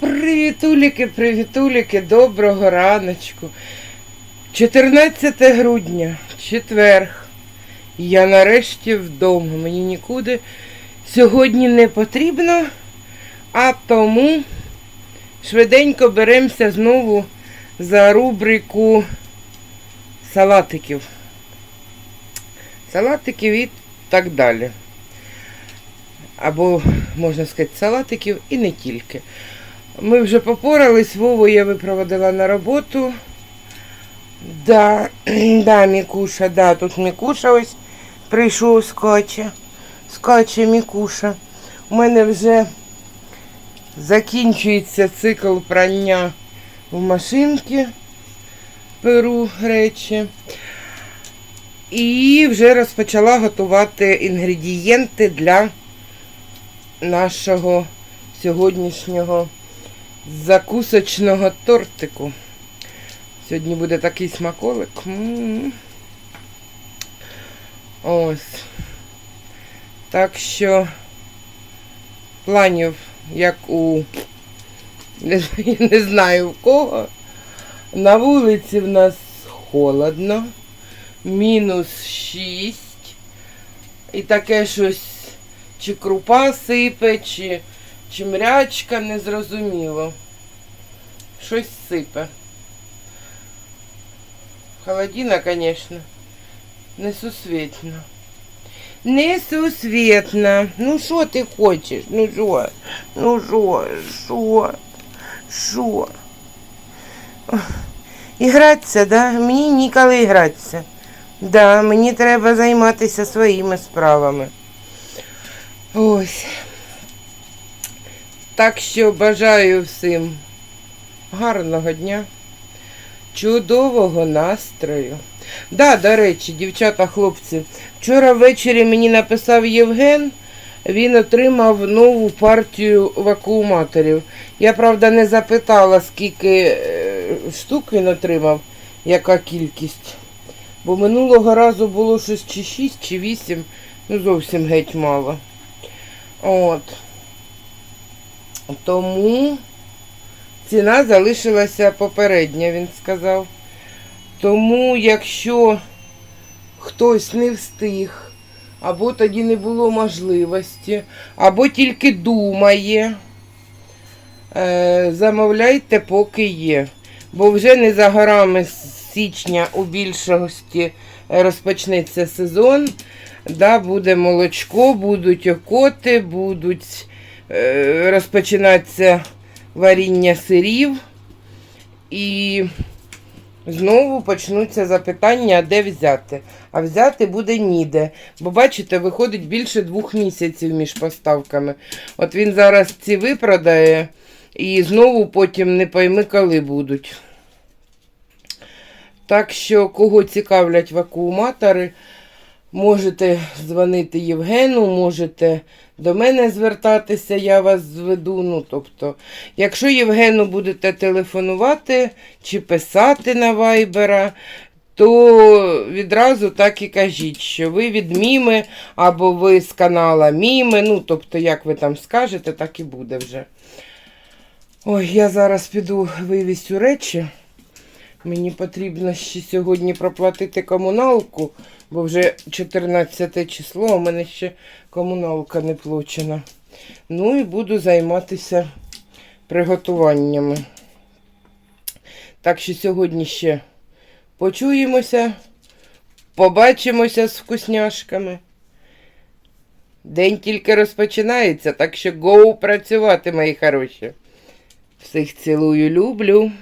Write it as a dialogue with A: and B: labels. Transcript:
A: Привітуліки, привітуліки, доброго раночку. 14 грудня, четверг. Я нарешті вдома. Мені нікуди сьогодні не потрібно, а тому швиденько беремося знову за рубрику салатиків. Салатиків і так далі. Або, можна сказати, салатиків і не тільки. Ми вже попорались, Вову я випроводила на роботу. Да, да, Мікуша, да, тут Мікуша ось прийшов, скаче. Скаче Мікуша. У мене вже закінчується цикл прання в машинки. Перу речі. І вже розпочала готувати інгредієнти для нашого сьогоднішнього закусочного тортику. Сьогодні буде такий смаколик. Ось. Так що планів, як у знаю- не знаю в кого. На вулиці в нас холодно. Мінус 6. І таке щось чи крупа сипе, чи, чи мрячка, незрозуміло. Щось сипе. Холодина, звісно, несусвітна. Несусвітна. Ну що ти хочеш? Ну що? Ну що? Що? Що? Ігратися, да? Мені ніколи гратися. Да, мені треба займатися своїми справами. Ось. Так що бажаю всім гарного дня, чудового настрою. Да, до речі, дівчата, хлопці, вчора ввечері мені написав Євген, він отримав нову партію вакууматорів. Я, правда, не запитала, скільки е, штук він отримав, яка кількість. Бо минулого разу було щось чи 6, чи 8, ну зовсім геть мало. От. Тому ціна залишилася попередня, він сказав. Тому, якщо хтось не встиг, або тоді не було можливості, або тільки думає, е, замовляйте, поки є. Бо вже не за горами з січня у більшості розпочнеться сезон. Да, буде молочко, будуть окоти, будуть е, розпочинатися варіння сирів. І знову почнуться запитання, де взяти. А взяти буде ніде. Бо, бачите, виходить більше двох місяців між поставками. От він зараз ці випродає і знову потім не пойми, коли будуть. Так що, кого цікавлять вакууматори, можете дзвонити Євгену, можете до мене звертатися, я вас зведу. Ну, тобто, якщо Євгену будете телефонувати чи писати на вайбера, то відразу так і кажіть, що ви від Міми або ви з канала Міми. Ну, тобто, як ви там скажете, так і буде вже. Ой, я зараз піду вивісю речі. Мені потрібно ще сьогодні проплатити комуналку, бо вже 14 число, а у мене ще комуналка не плачена. Ну і буду займатися приготуваннями. Так що сьогодні ще почуємося, побачимося з вкусняшками. День тільки розпочинається, так що гоу працювати, мої хороші. Всіх цілую, люблю.